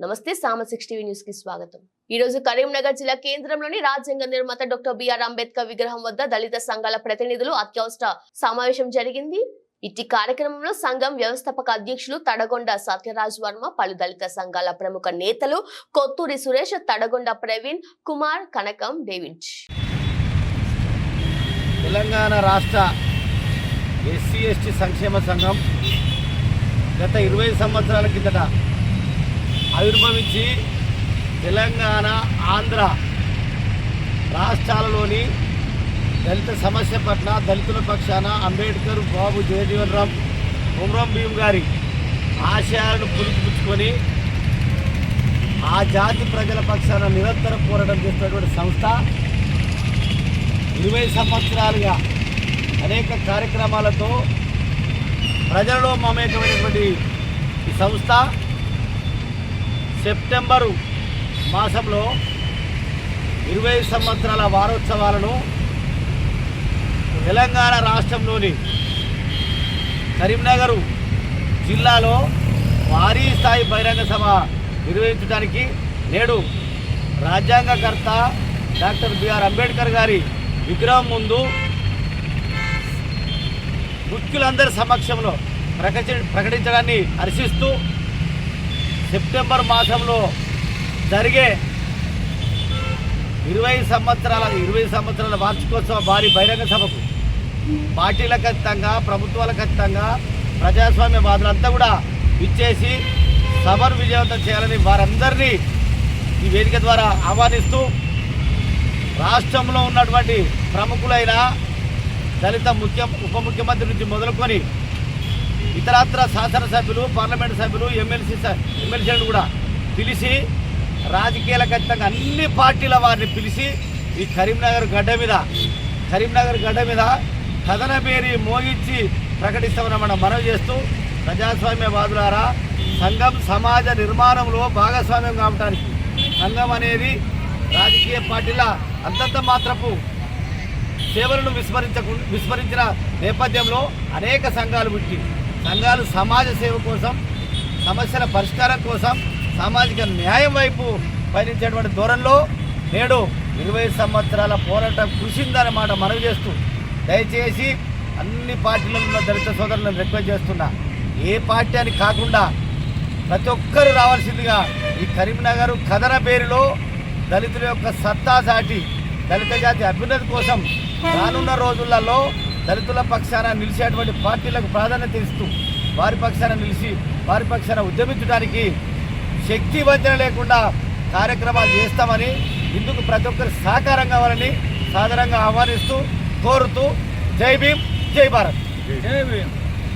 నమస్తే సామ six TV న్యూస్కి స్వాగతం. ఈ రోజు కరీంనగర్ జిల్లా కేంద్రంలోని రాజ్యాంగ నిర్మాత డాక్టర్ బిఆర్ అంబేద్కర్ విగ్రహం వద్ద దళిత సంఘాల ప్రతినిధులు అత్యవసర సమావేశం జరిగింది. ఇట్టి కార్యక్రమంలో సంఘం వ్యవస్థాపక అధ్యక్షులు తడగొండ సత్యరాజ్ వర్మ పలు దళిత సంఘాల ప్రముఖ నేతలు కొత్తూరి సురేష్ తడగొండ ప్రవీణ్ కుమార్ కనకం డేవిడ్. తెలంగాణ రాష్ట్ర ఎస్సీ ఎస్టీ సంక్షేమ సంఘం గత ఇరవై సంవత్సరాల కిందట ఆవిర్భవించి తెలంగాణ ఆంధ్ర రాష్ట్రాలలోని దళిత సమస్య పట్ల దళితుల పక్షాన అంబేద్కర్ బాబు జయజీవన్ రామ్ కుమ్రం భీమ్ గారి ఆశయాలను పులుపుచ్చుకొని ఆ జాతి ప్రజల పక్షాన నిరంతరం పోరాటం చేస్తున్నటువంటి సంస్థ ఇరవై సంవత్సరాలుగా అనేక కార్యక్రమాలతో ప్రజలలో మమేకమైనటువంటి ఈ సంస్థ. సెప్టెంబరు మాసంలో ఇరవై సంవత్సరాల వారోత్సవాలను తెలంగాణ రాష్ట్రంలోని కరీంనగర్ జిల్లాలో భారీ స్థాయి బహిరంగ సభ నిర్వహించడానికి నేడు రాజ్యాంగకర్త డాక్టర్ బిఆర్ అంబేద్కర్ గారి విగ్రహం ముందు ముఖ్యులందరి సమక్షంలో ప్రకటి ప్రకటించడాన్ని హర్షిస్తూ సెప్టెంబర్ మాసంలో జరిగే ఇరవై సంవత్సరాల ఇరవై సంవత్సరాల వార్షికోత్సవ భారీ బహిరంగ సభకు పార్టీల ఖచ్చితంగా ప్రభుత్వాల ఖచ్చితంగా ప్రజాస్వామ్య వాదులంతా కూడా ఇచ్చేసి సభను విజయవంతం చేయాలని వారందరినీ ఈ వేదిక ద్వారా ఆహ్వానిస్తూ రాష్ట్రంలో ఉన్నటువంటి ప్రముఖులైన దళిత ముఖ్య ఉప ముఖ్యమంత్రి నుంచి మొదలుకొని ఇతరత్ర శాసనసభ్యులు పార్లమెంట్ సభ్యులు ఎమ్మెల్సీ ఎమ్మెల్సీలను కూడా పిలిచి రాజకీయాల ఖచ్చితంగా అన్ని పార్టీల వారిని పిలిచి ఈ కరీంనగర్ గడ్డ మీద కరీంనగర్ గడ్డ మీద కథన పేరి మోగించి ప్రకటిస్తామని మనం మనవి చేస్తూ ప్రజాస్వామ్యవాదులారా సంఘం సమాజ నిర్మాణంలో భాగస్వామ్యం కావటానికి సంఘం అనేది రాజకీయ పార్టీల అంతంత మాత్రపు సేవలను విస్మరించకు విస్మరించిన నేపథ్యంలో అనేక సంఘాలు పుట్టి సంఘాలు సమాజ సేవ కోసం సమస్యల పరిష్కారం కోసం సామాజిక న్యాయం వైపు పయనించేటువంటి ధోరణిలో నేడు ఇరవై సంవత్సరాల పోరాటం కృషిందన్నమాట మనవి చేస్తూ దయచేసి అన్ని పార్టీలలో ఉన్న దళిత సోదరులను రిక్వెస్ట్ చేస్తున్నా. ఏ పార్టీ అని కాకుండా ప్రతి ఒక్కరు రావాల్సిందిగా ఈ కరీంనగర్ కథన పేరులో దళితుల యొక్క సత్తా సాటి దళిత జాతి అభ్యున్నతి కోసం రానున్న రోజులలో దళితుల పక్షాన నిలిచేటువంటి పార్టీలకు ప్రాధాన్యత ఇస్తూ వారి పక్షాన నిలిచి వారి పక్షాన ఉద్యమించడానికి శక్తి వంచన లేకుండా కార్యక్రమాలు చేస్తామని ఇందుకు ప్రతి ఒక్కరు సహకారం కావాలని సాధారణంగా ఆహ్వానిస్తూ కోరుతూ జై భీమ్ జై భారత్. జై భీమ్.